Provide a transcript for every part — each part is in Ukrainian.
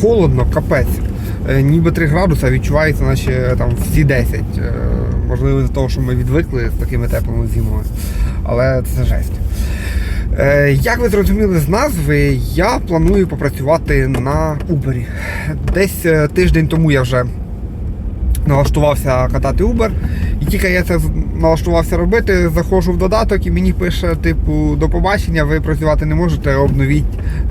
холодно, капець. Е, Ніби 3 градуси, а відчувається, наче там всі 10. Е, Можливо, з того, що ми відвикли з такими теплими зимами. Але це жесть. Е, Як ви зрозуміли з назви, я планую попрацювати на Uber. Десь е, тиждень тому я вже налаштувався катати Uber. І тільки я це налаштувався робити, заходжу в додаток і мені пише, типу, до побачення, ви працювати не можете, обновіть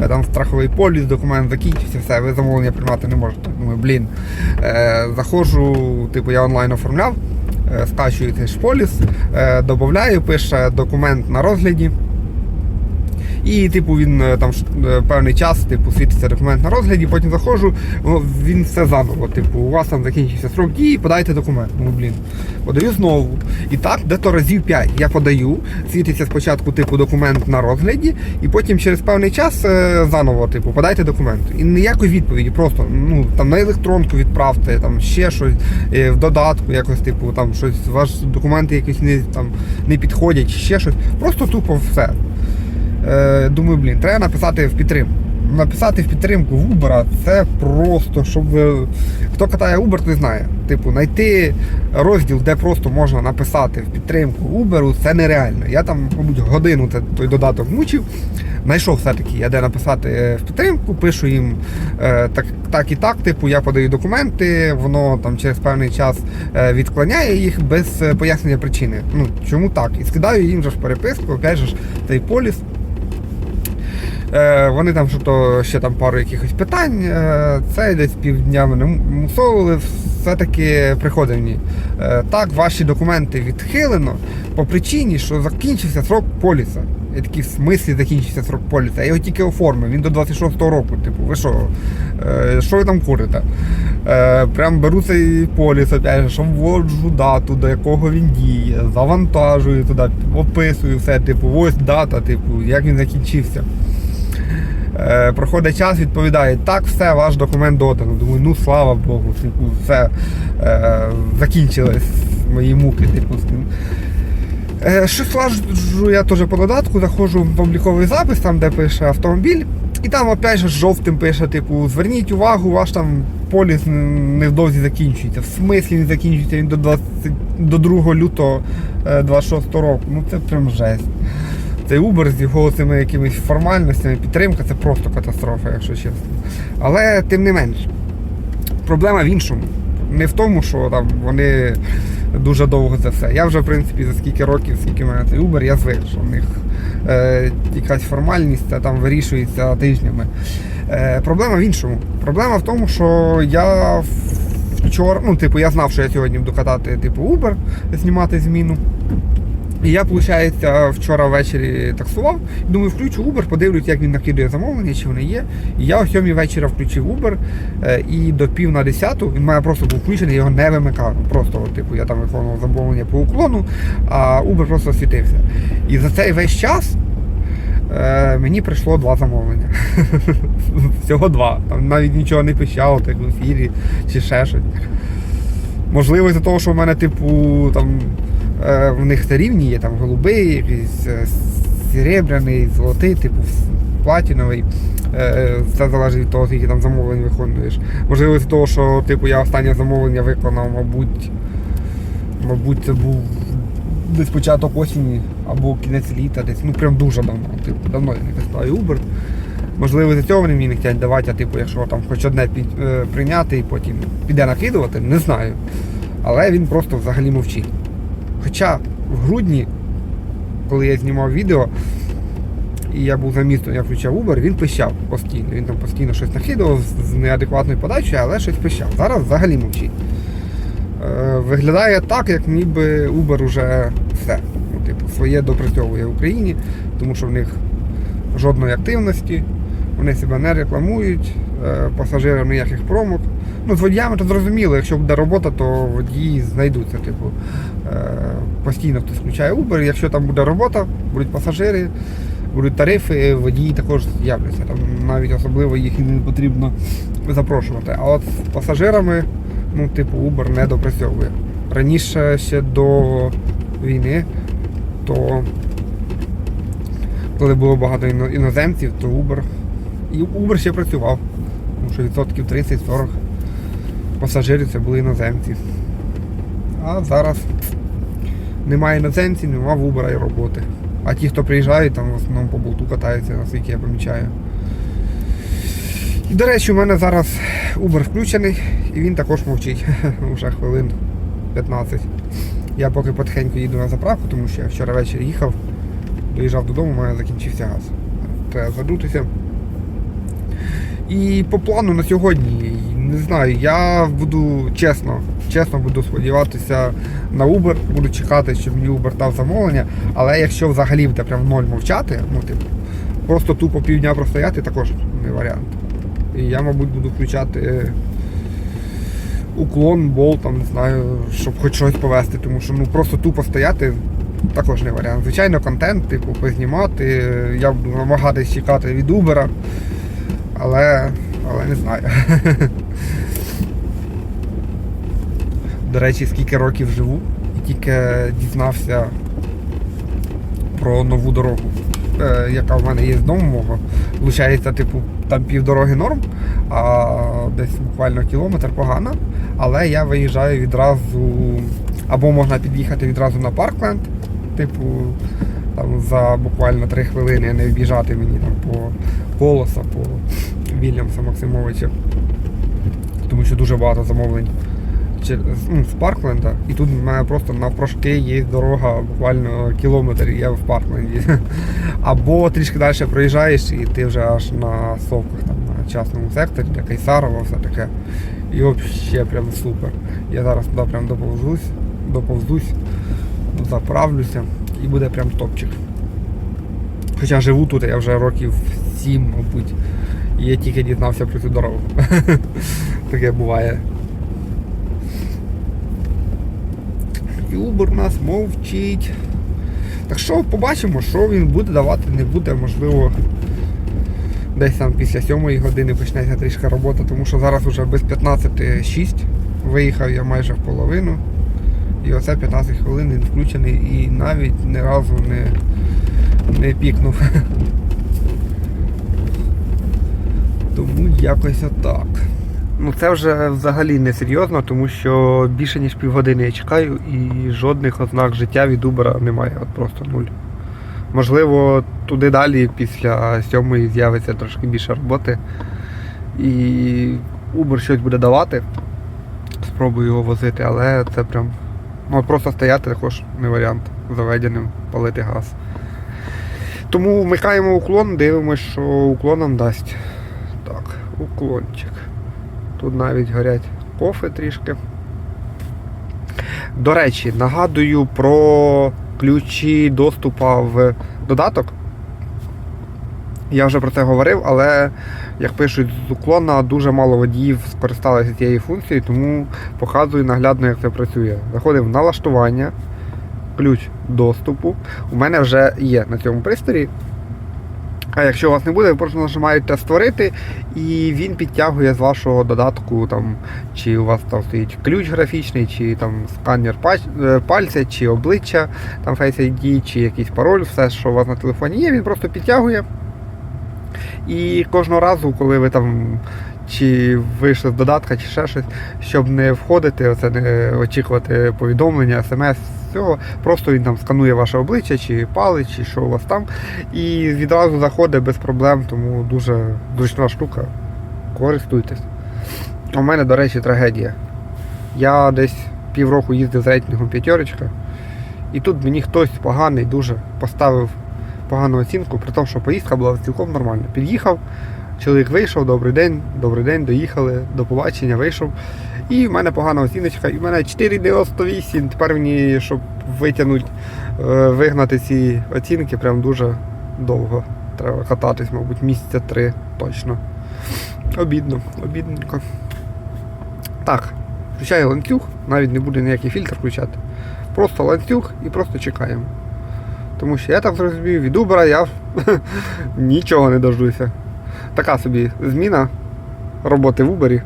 е, там страховий поліс, документ закінчився, все, ви замовлення приймати не можете. Думаю, блін. Е, заходжу, типу, я онлайн оформляв, е, скачую цей ж поліс, додаю, пише документ на розгляді. І, типу, він е, там е, певний час, типу, світиться документ на розгляді, потім заходжу, він все заново. Типу, у вас там закінчився срок дії, подайте документ. Ну, блін. Подаю знову. І так, де-то разів 5. Я подаю, світиться спочатку, типу, документ на розгляді, і потім через певний час е, заново, типу, подайте документ. І ніякої відповіді, просто ну там на електронку відправте, там ще щось в додатку, якось, типу, там щось, ваші документи якісь не там не підходять, ще щось. Просто тупо все. Е, думаю, блін, треба написати в підтримку. Написати в підтримку в Uber це просто, щоб хто катає Uber, той знає. Типу, знайти розділ, де просто можна написати в підтримку Uber, це нереально. Я там, мабуть, годину той додаток мучив. Знайшов все-таки, я де написати в підтримку, пишу їм е, так, так і так, типу, я подаю документи, воно там через певний час е, відклоняє їх без пояснення причини. Ну, чому так? І скидаю їм же в переписку, опять ж, цей поліс. Е, Вони там що ще там пару якихось питань. е, Це десь півдня мене мусовували, все-таки приходить мені. Е, Так, ваші документи відхилено по причині, що закінчився срок поліса. Я такий в смислі закінчився срок поліса. Я його тільки оформив, він до 26-го року. Типу, ви що? Що ви там курите? Прям беру цей поліс, опять же, вводжу дату, до якого він діє, завантажую туди, описую все, типу, ось дата, типу, як він закінчився. Е, проходить час, відповідає, так, все, ваш документ додано. Думаю, ну слава Богу, типу, все е, закінчились мої муки, типу. Е, Щось лажу я теж по додатку, заходжу в обліковий запис, там де пише автомобіль, і там опять же жовтим пише, типу, зверніть увагу, ваш там поліс невдовзі закінчується. В смислі не закінчується він до 20, до 2 лютого е, 26 року. Ну це прям жесть. Цей Uber з його цими якимись формальностями, підтримка це просто катастрофа, якщо чесно. Але тим не менш, проблема в іншому. Не в тому, що там вони дуже довго це все. Я вже, в принципі, за скільки років, скільки в мене цей Uber, я звик, що в них е, якась формальність це там вирішується тижнями. Е, проблема в іншому. Проблема в тому, що я вчора, ну, типу, я знав, що я сьогодні буду катати типу Uber, знімати зміну. І я, виходить, вчора ввечері таксував. Думаю, включу Uber, подивлюсь, як він накидує замовлення, чи вони є. І я о 7 вечора включив Uber, е, і до пів на 10 він має просто був включений, його не вимикав. Просто, типу, я там виконував замовлення по уклону, а Uber просто світився. І за цей весь час е, мені прийшло два замовлення. Всього два. Там навіть нічого не пищало, так в ефірі чи ще щось. Можливо, із-за того, що в мене, типу, там в них рівні є там голубий, якийсь е, серебряний, золотий, типу платіновий. Е, Це залежить від того, скільки там замовлень виконуєш. Можливо, з того, що типу, я останнє замовлення виконав, мабуть, мабуть, це був десь початок осені або кінець літа, десь, ну прям дуже давно. Типу, давно я не користуваю Uber. Можливо, за цього вони мені не хочуть давати, а типу, якщо там хоч одне е, прийняти і потім піде накидувати, не знаю. Але він просто взагалі мовчить. Хоча в грудні, коли я знімав відео, і я був за містом, я включав Uber, він пищав постійно. Він там постійно щось накидував з- з неадекватною подачею, але щось пищав. Зараз взагалі мовчить. Е, виглядає так, як ніби Uber уже все. Ну, типу, своє допрацьовує в Україні, тому що в них жодної активності, вони себе не рекламують, е, пасажирам ніяких промок. Ну, з водіями то зрозуміло, якщо буде робота, то водії знайдуться. Типу, е, постійно хтось включає Uber, якщо там буде робота, будуть пасажири, будуть тарифи, водії також з'являться. Там навіть особливо їх і не потрібно запрошувати. А от з пасажирами, ну, типу, Uber не допрацьовує. Раніше ще до війни, то коли було багато іноземців, то Uber. І Uber ще працював. Тому що відсотків 30-40 пасажирів це були іноземці. А зараз немає іноземців, нема в Uber і роботи. А ті, хто приїжджають, там в основному по болту катаються, наскільки я помічаю. І, до речі, у мене зараз Uber включений і він також мовчить вже хвилин 15. Я поки потихеньку їду на заправку, тому що я вчора ввечері їхав, доїжджав додому, у мене закінчився газ. Треба задутися. І по плану на сьогодні, не знаю, я буду чесно, чесно буду сподіватися на Uber, буду чекати, щоб мені Uber дав замовлення, але якщо взагалі буде прям ноль мовчати, ну типу, просто тупо півдня простояти також не варіант. І я, мабуть, буду включати е, уклон, бол, там, не знаю, щоб хоч щось повести, тому що ну просто тупо стояти також не варіант. Звичайно, контент, типу, познімати. е, Я буду намагатись чекати від Uber, але, але не знаю. До речі, скільки років живу і тільки дізнався про нову дорогу, е, яка в мене є з дому мого. Лучається, типу, там півдороги норм, а десь буквально кілометр погано. Але я виїжджаю відразу, або можна під'їхати відразу на Паркленд, типу, там за буквально 3 хвилини не вбіжати мені там по колоса, по Вільямса Максимовича. Тому що дуже багато замовлень з Паркленда. І тут в мене просто навпрошки є дорога буквально кілометр, і я в Паркленді. Або трішки далі проїжджаєш і ти вже аж на совках там, на частному секторі, для Кайсарова, все таке. І взагалі прям супер. Я зараз туди прям доповзусь, доповзусь, заправлюся і буде прям топчик. Хоча живу тут, я вже років 7, мабуть. І я тільки дізнався про цю дорогу. Таке буває. І Uber нас мовчить. Так що побачимо, що він буде давати, не буде, можливо. Десь там після 7 години почнеться трішки робота, тому що зараз вже без 15.06 виїхав я майже в половину. І оце 15 хвилин він включений і навіть ні разу не, не пікнув. Тому якось отак. Ну це вже взагалі не серйозно, тому що більше ніж півгодини я чекаю і жодних ознак життя від Uber немає. От просто нуль. Можливо, туди далі після сьомої з'явиться трошки більше роботи. І Uber щось буде давати. Спробую його возити, але це прям. Ну просто стояти також не варіант заведеним палити газ. Тому вмикаємо уклон, дивимося, що уклон нам дасть. Так, уклончик. Тут навіть горять кофи трішки. До речі, нагадую про ключі доступу в додаток. Я вже про це говорив, але, як пишуть з уклона, дуже мало водіїв скористалися цією функцією, тому показую наглядно, як це працює. Заходимо в налаштування, ключ доступу. У мене вже є на цьому пристрої. А якщо у вас не буде, ви просто нажимаєте створити, і він підтягує з вашого додатку, там, чи у вас там стоїть ключ графічний, чи там сканер е, пальця, чи обличчя, там Face ID, чи якийсь пароль, все, що у вас на телефоні є, він просто підтягує. І кожного разу, коли ви там чи вийшли з додатка, чи ще щось, щоб не входити, оце не очікувати повідомлення, смс, всього, просто він там сканує ваше обличчя, чи палець, чи що у вас там, і відразу заходить без проблем, тому дуже зручна штука. Користуйтесь. У мене, до речі, трагедія. Я десь півроку їздив з рейтингом п'ятерочка, і тут мені хтось поганий дуже поставив погану оцінку, при тому, що поїздка була цілком нормальна. Під'їхав, чоловік вийшов, добрий день, добрий день, доїхали, до побачення, вийшов. І в мене погана оціночка, і в мене 4,98. Тепер мені, щоб витягнути, е, вигнати ці оцінки, прям дуже довго. Треба кататись, мабуть, місяця три точно. Обідно, обідненько. Так, включаю ланцюг, навіть не буде ніякий фільтр включати. Просто ланцюг і просто чекаємо. Тому що я так зрозумів, від Uber я нічого не дождуся. Така собі зміна роботи в Uber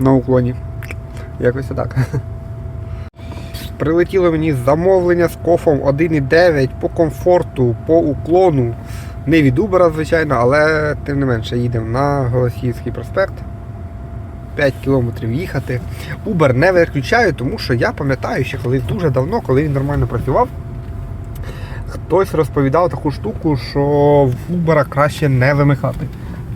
на уклоні. Якось так. Прилетіло мені замовлення з кофом 1,9 по комфорту, по уклону. Не від Uber, звичайно, але тим не менше їдемо на Голосіївський проспект. 5 кілометрів їхати. Uber не виключаю, тому що я пам'ятаю, ще колись дуже давно, коли він нормально працював, хтось розповідав таку штуку, що в Uber краще не вимикати.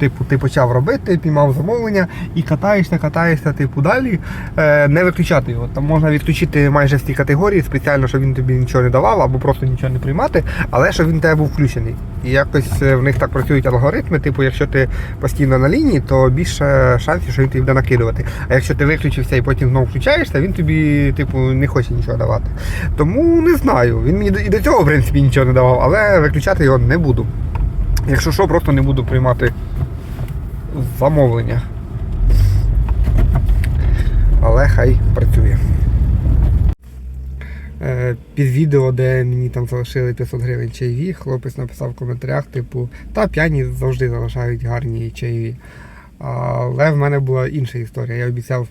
Типу, ти почав робити, піймав замовлення і катаєшся, катаєшся, типу, далі е, не виключати його. Там можна відключити майже всі категорії, спеціально, щоб він тобі нічого не давав, або просто нічого не приймати, але щоб він тебе був включений. І якось е, в них так працюють алгоритми. Типу, якщо ти постійно на лінії, то більше шансів, що він тобі буде накидувати. А якщо ти виключився і потім знову включаєшся, він тобі, типу, не хоче нічого давати. Тому не знаю. Він мені і до цього, в принципі, нічого не давав, але виключати його не буду. Якщо що, просто не буду приймати замовлення. Але хай працює. Е, Під відео, де мені там залишили 500 гривень чайові, хлопець написав в коментарях, типу, та п'яні завжди залишають гарні чайові. Але в мене була інша історія. Я обіцяв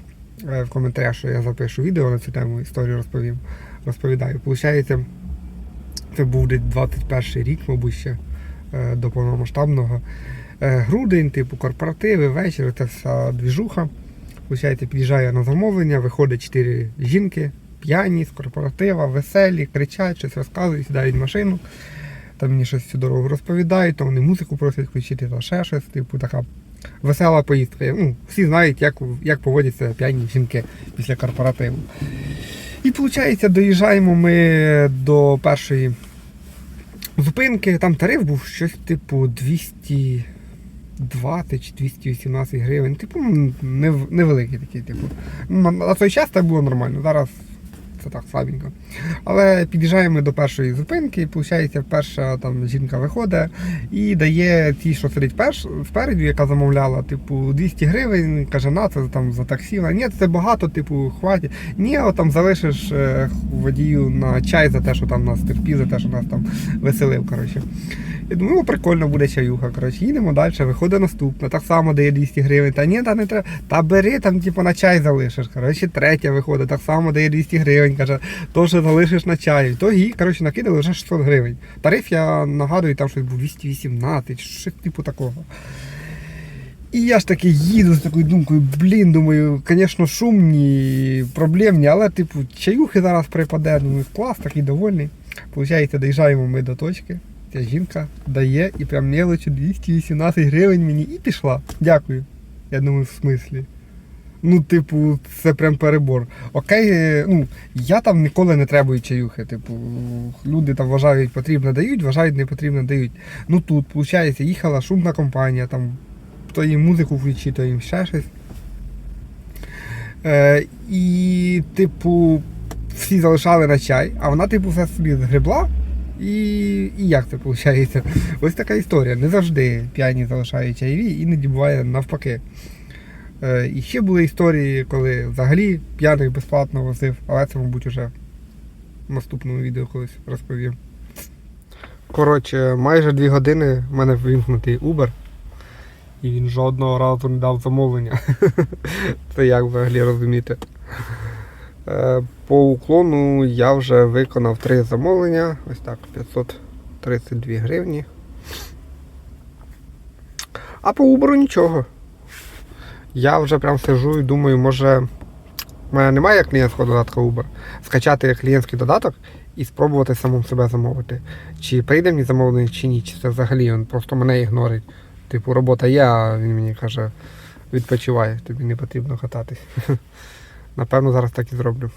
е, в коментарях, що я запишу відео на цю тему, історію розповім. Розповідаю. Получається, це був десь 21 рік, мабуть, ще е, до повномасштабного. Е, Грудень, типу корпоративи, вечір, ця вся двіжуха. Получається, під'їжджаю на замовлення, виходить чотири жінки, п'яні з корпоратива, веселі, кричать, щось розказують, сідають в машину. Там мені щось всю дорогу розповідають, то вони музику просять включити, та ще щось, типу така весела поїздка. Ну, всі знають, як, як поводяться п'яні жінки після корпоративу. І виходить, доїжджаємо ми до першої зупинки. Там тариф був щось типу 200. 20 чи 218 гривень. Типу, ну, невеликий такий, типу. На той час так було нормально, зараз це так слабенько. Але під'їжджаємо до першої зупинки, і виходить, перша там жінка виходить і дає ті, що сидить перш, спереду, яка замовляла, типу, 200 гривень, каже, на це там за таксі. Ні, це багато, типу, хватить. Ні, от там залишиш е, водію на чай за те, що там нас терпів, за те, що нас там веселив. коротше. Я думаю, прикольно буде чаюха. Коротше, їдемо далі, виходить наступна, так само дає 200 гривень. Та ні, та не треба. Та бери там, типу, на чай залишиш. Коротше, третя виходить, так само дає 200 гривень. Каже, то що залишиш на чай. То їй, коротше, накидали вже 600 гривень. Тариф, я нагадую, там щось був 218, щось типу такого. І я ж таки їду з такою думкою, блін, думаю, звісно, шумні, проблемні, але типу чаюхи зараз припаде, думаю, клас, такий довольний. Получається, доїжджаємо ми до точки. Ця жінка дає і прям мелочі 218 гривень мені і пішла. Дякую. Я думаю, в смислі. Ну, типу, це прям перебор. Окей, е, ну, я там ніколи не требую чаюхи. Типу, люди там вважають, потрібно дають, вважають, не потрібно дають. Ну тут, виходить, їхала шумна компанія, там то їм музику включи, то їм ще щось. Е, і, типу, всі залишали на чай, а вона, типу, все собі згребла. І, і як це виходить? Ось така історія. Не завжди п'яні залишають чайові, іноді буває навпаки. Е, і ще були історії, коли взагалі п'яних безплатно возив, але це, мабуть, уже в наступному відео колись розповім. Коротше, майже дві години в мене вимкнутий Uber. І він жодного разу не дав замовлення. Це як взагалі розуміти. Е, По уклону я вже виконав три замовлення. Ось так, 532 гривні. А по Uber нічого. Я вже прям сижу і думаю, може. У мене немає клієнтського додатка Uber. Скачати клієнтський додаток і спробувати самому себе замовити. Чи прийде мені замовлення, чи ні, чи це взагалі він просто мене ігнорить. Типу, робота є, а він мені каже, відпочивай, тобі не потрібно кататись. Напевно, зараз так і зроблю.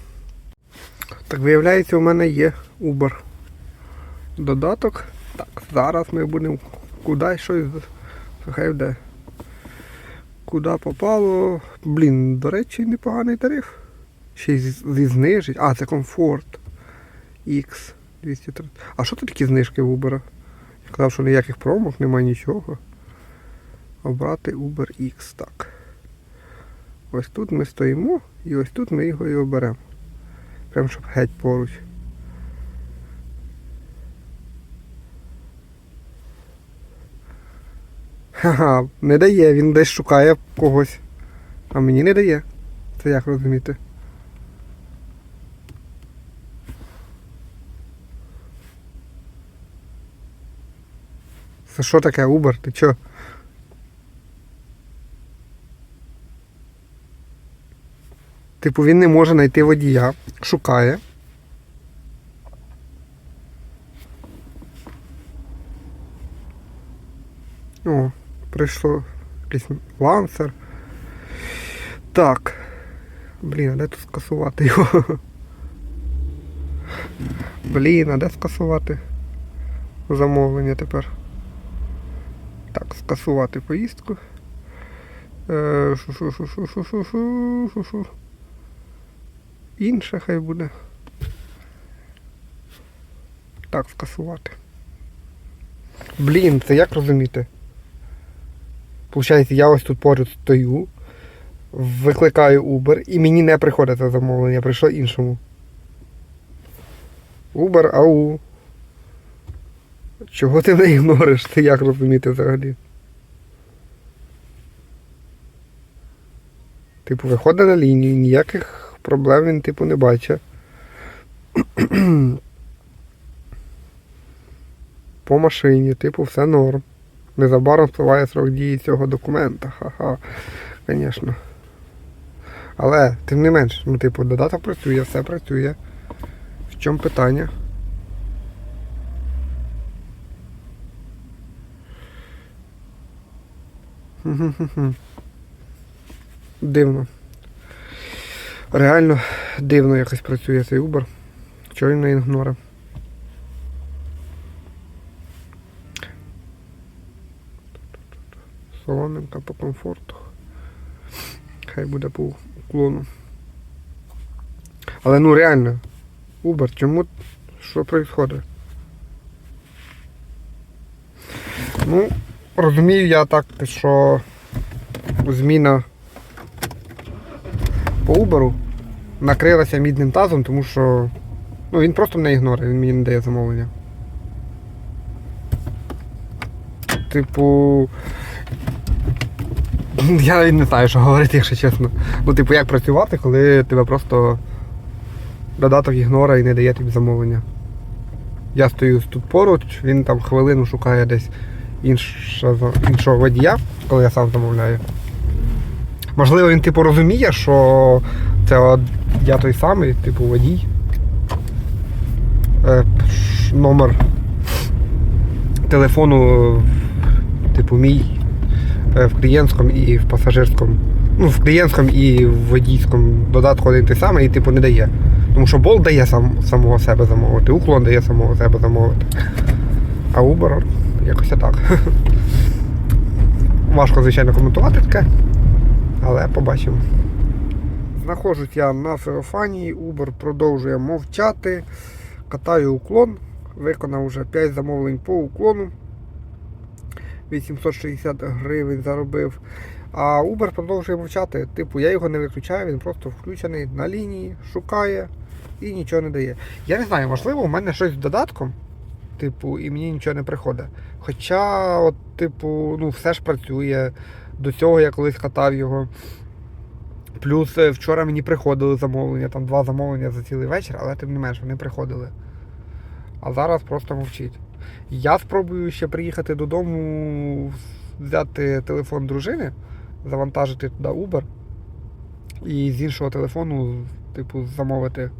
Так виявляється, у мене є Uber. Додаток. Так, зараз ми будемо куди щось. Хай де. Куди попало. Блін, до речі, непоганий тариф. Ще й зі знижить. А, це комфорт. X 230. А що тут такі знижки в Uber? Я казав, що ніяких промок, немає нічого. Обрати Uber X. Так. Ось тут ми стоїмо і ось тут ми його і оберемо. Прям щоб геть поруч. Ха-ха, не дає, він десь шукає когось. А мені не дає. Це як розуміти? Це що таке Uber? Ти чо? Типу, він не може знайти водія, шукає. О, прийшло якийсь лансер. Так. Блін, а де тут скасувати його? Блін, а де скасувати замовлення тепер? Так, скасувати поїздку. Е, шу-шу-шу-шу-шу-шу-шу-шу. Інше хай буде. Так, скасувати. Блін, це як розуміти? Получається, я ось тут поруч стою, викликаю Uber і мені не приходить це замовлення, прийшло іншому. Uber, ау. Чого ти не ігнориш? Це як розуміти взагалі? Типу, виходить на лінію, ніяких проблем він, типу, не бачить. По машині, типу, все норм. Незабаром впливає срок дії цього документа. Ха-ха. Звісно. Але, тим не менш, ну, типу, додаток працює, все працює. В чому питання? Дивно. Реально дивно якось працює цей Uber. Чого він не ігнорив? Соломинка по комфорту. Хай буде по уклону. Але ну реально, Uber, чому що відбувається? Ну, розумію я так, що зміна по Uber накрилася мідним тазом, тому що ну, він просто мене ігнорує, він мені не дає замовлення. Типу. Я не знаю, що говорити, якщо чесно. Ну, типу, як працювати, коли тебе просто додаток ігнора і не дає тобі замовлення. Я стою тут поруч, він там хвилину шукає десь іншого водія, коли я сам замовляю. Можливо, він типу розуміє, що це я той самий, типу водій. Е, номер телефону, типу, мій е, в клієнтському і в пасажирському. Ну, в клієнтському і в водійському додатку один той самий і типу не дає. Тому що Bolt дає сам, самого себе замовити, уклон дає самого себе замовити. А Uber якось так. Важко, звичайно, коментувати таке, але побачимо. Знаходжусь я на Феофанії, Uber продовжує мовчати. Катаю уклон. Виконав вже 5 замовлень по уклону. 860 гривень заробив. А Uber продовжує мовчати. Типу, я його не виключаю, він просто включений на лінії, шукає і нічого не дає. Я не знаю, можливо, у мене щось з додатком, типу, і мені нічого не приходить. Хоча, от, типу, ну, все ж працює. До цього я колись катав його. Плюс е, вчора мені приходили замовлення, там два замовлення за цілий вечір, але тим не менш вони приходили. А зараз просто мовчить. Я спробую ще приїхати додому, взяти телефон дружини, завантажити туди Uber і з іншого телефону, типу, замовити,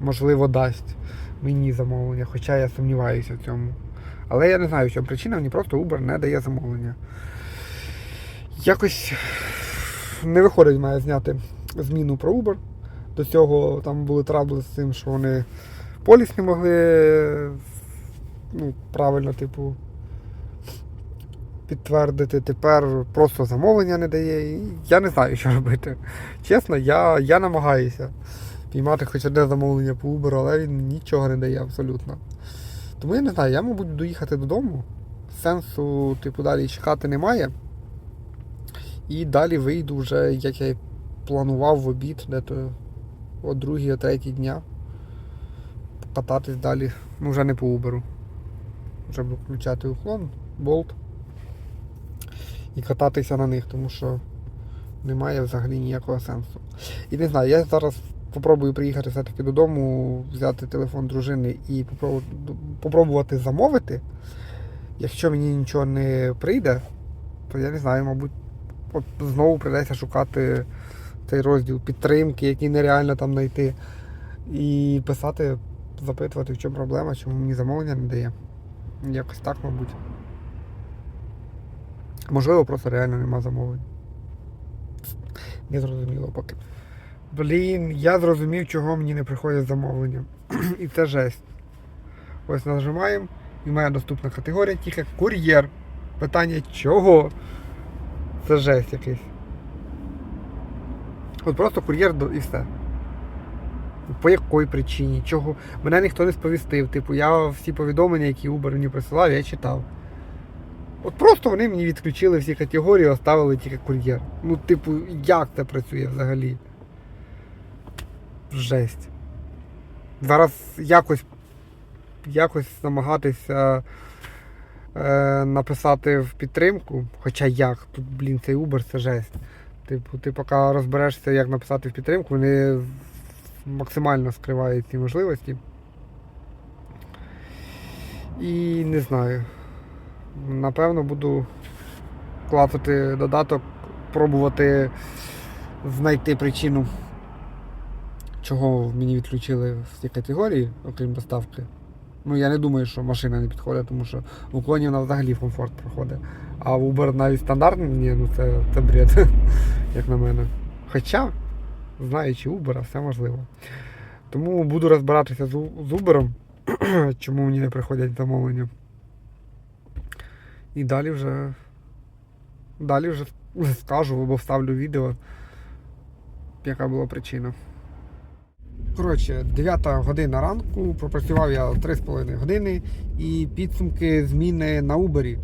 можливо, дасть мені замовлення, хоча я сумніваюся в цьому. Але я не знаю, в чому причина, мені просто Uber не дає замовлення. Якось не виходить має зняти зміну про Uber. До цього там були трабли з тим, що вони поліс не могли ну, правильно, типу, підтвердити. Тепер просто замовлення не дає. І я не знаю, що робити. Чесно, я, я намагаюся піймати хоч одне замовлення по Uber, але він нічого не дає абсолютно. Тому я не знаю, я, мабуть, доїхати додому. Сенсу, типу, далі чекати немає. І далі вийду вже, як я планував в обід, де-то о другій, о третій дня. Кататись далі, ну вже не по Uber. Вже включати уклон, болт. І кататися на них, тому що немає взагалі ніякого сенсу. І не знаю, я зараз попробую приїхати все-таки додому, взяти телефон дружини і попробувати, замовити. Якщо мені нічого не прийде, то я не знаю, мабуть, знову прийдеться шукати цей розділ підтримки, який нереально там знайти. І писати, запитувати, в чому проблема, чому мені замовлення не дає. Якось так, мабуть. Можливо, просто реально нема замовлень. Не зрозуміло поки. Блін, я зрозумів, чого мені не приходять замовлення. І це жесть. Ось нажимаємо, і мене доступна категорія тільки кур'єр. Питання чого? Це жесть якийсь. От просто кур'єр і все. По якій причині? Чого? Мене ніхто не сповістив. Типу, я всі повідомлення, які Uber мені присилав, я читав. От просто вони мені відключили всі категорії, оставили тільки кур'єр. Ну, типу, як це працює взагалі? Жесть. Зараз якось якось намагатися е, написати в підтримку. Хоча як, тут, блін, цей Uber це жесть. Типу, ти поки розберешся, як написати в підтримку, вони максимально скривають ці можливості. І не знаю. Напевно, буду клацати додаток, пробувати знайти причину, чого мені відключили всі категорії, окрім доставки. Ну, я не думаю, що машина не підходить, тому що в уклоні вона взагалі комфорт проходить. А в Uber навіть стандартний, ні, ну це, це бред, як на мене. Хоча, знаючи Uber, все можливо. Тому буду розбиратися з, з Uber, чому мені не приходять замовлення. І далі вже. Далі вже скажу або вставлю відео, яка була причина. Коротше, 9 година ранку, пропрацював я 3,5 години і підсумки зміни на Uber.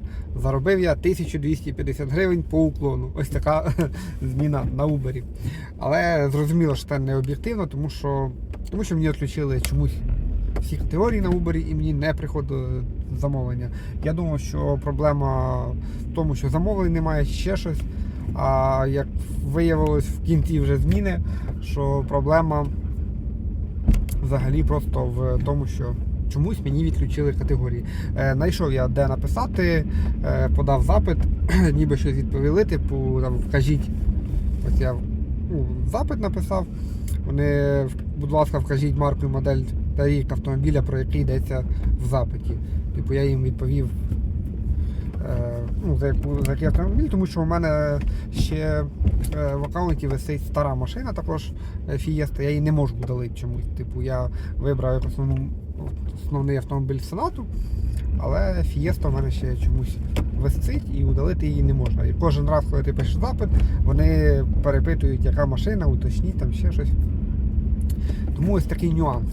Заробив я 1250 гривень по уклону. Ось така зміна на Uber. Але зрозуміло, що це не об'єктивно, тому що, тому що мені відключили чомусь всі категорії на Uber і мені не приходило замовлення. Я думав, що проблема в тому, що замовлень немає, ще щось. А як виявилось в кінці вже зміни, що проблема взагалі просто в тому, що чомусь мені відключили категорії. Е, Найшов я де написати, е, подав запит, ніби щось відповіли, типу там вкажіть. Ось я ну, запит написав. Вони, будь ласка, вкажіть марку і модель та рік автомобіля, про який йдеться в запиті. Типу я їм відповів. Е, Ну, за, яку, за який автомобіль, тому що у мене ще е, в аккаунті висить стара машина також е, Fiesta, я її не можу удалити чомусь. Типу я вибрав як основну, основний автомобіль Сенату, але Fiesta в мене ще чомусь висить і удалити її не можна. І кожен раз, коли ти пишеш запит, вони перепитують, яка машина, уточніть там ще щось. Тому ось такий нюанс.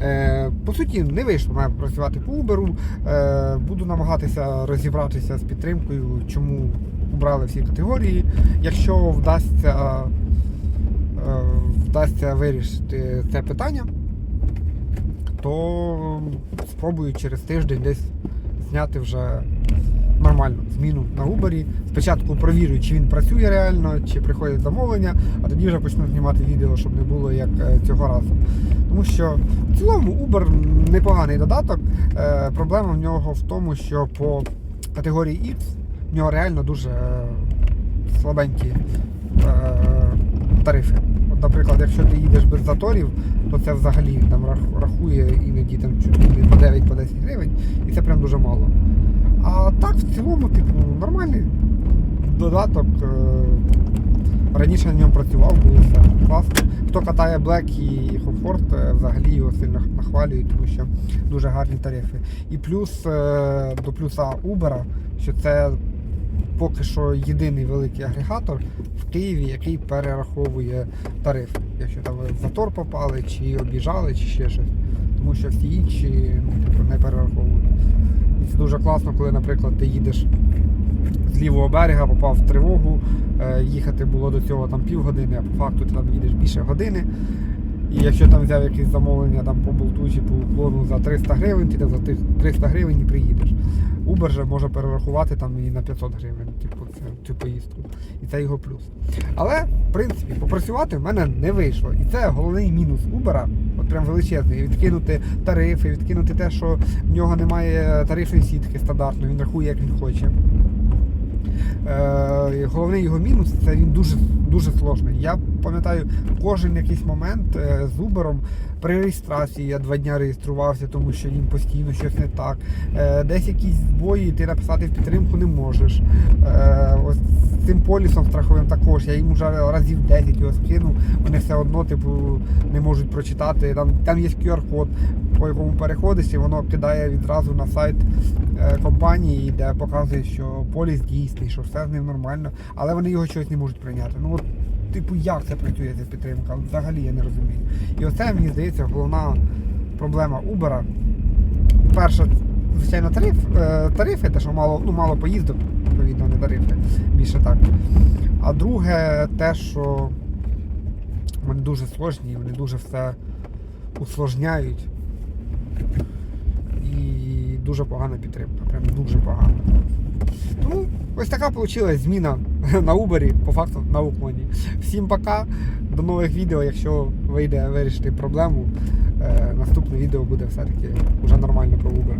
Е, по суті, не вийшло має працювати по Uber. Е, буду намагатися розібратися з підтримкою, чому убрали всі категорії. Якщо вдасться, е, вдасться вирішити це питання, то спробую через тиждень десь зняти вже нормальну зміну на Uber. Спочатку провірю, чи він працює реально, чи приходять замовлення, а тоді вже почну знімати відео, щоб не було як е, цього разу. Тому що в цілому Uber непоганий додаток. Е, Проблема в нього в тому, що по категорії X в нього реально дуже е, слабенькі тарифи. Наприклад, якщо ти їдеш без заторів, то це взагалі там рахує іноді там по 9 по 10 гривень, і це прям дуже мало. А так, в цілому, типу, нормальний додаток. е, Раніше на ньому працював, було все класно. Хто катає Black і Comfort, е, взагалі його сильно нахвалюють, тому що дуже гарні тарифи. І плюс е, до плюса Uber, що це поки що єдиний великий агрегатор в Києві, який перераховує тариф. Якщо там затор попали, чи обіжали, чи ще щось. Тому що всі інші ну, типу, не перераховують. Це дуже класно, коли, наприклад, ти їдеш з лівого берега, попав в тривогу, е, їхати було до цього там півгодини, а по факту ти там їдеш більше години. І якщо там взяв якесь замовлення там, по болту чи по уклону за 300 гривень, ти за 300 гривень і приїдеш. Uber же може перерахувати там і на 500 гривень, типу, цю поїздку. І це його плюс. Але, в принципі, попрацювати в мене не вийшло. І це головний мінус Uber, прям величезний. Відкинути тарифи, відкинути те, що в нього немає тарифної сітки стандартної, він рахує, як він хоче. Е, головний його мінус це він дуже дуже сложний. Я пам'ятаю кожен якийсь момент е, з Uber при реєстрації я два дні реєструвався, тому що їм постійно щось не так. Е, десь якісь збої, ти написати в підтримку не можеш. Е, ось з цим полісом страховим також. Я їм вже разів 10 його скинув, вони все одно типу, не можуть прочитати. Там, там є QR-код, по якому переходиш, і воно кидає відразу на сайт е, компанії, де показує, що поліс дійсний, що все з ним нормально, але вони його щось не можуть прийняти. Ну от, типу, як це працює ця підтримка? Взагалі я не розумію. І оце мені здається головна проблема Uber. Перша, звичайно, тариф, е, тарифи, те, що мало, ну, мало поїздок, відповідно, не тарифи, більше так. А друге, те, що вони дуже сложні, вони дуже все усложняють. І дуже погана підтримка. Прям дуже погана. Тому ось така вийшла зміна на Uber, по факту на уклоні. Всім пока, до нових відео. Якщо вийде вирішити проблему, е, наступне відео буде все-таки вже нормально про Uber.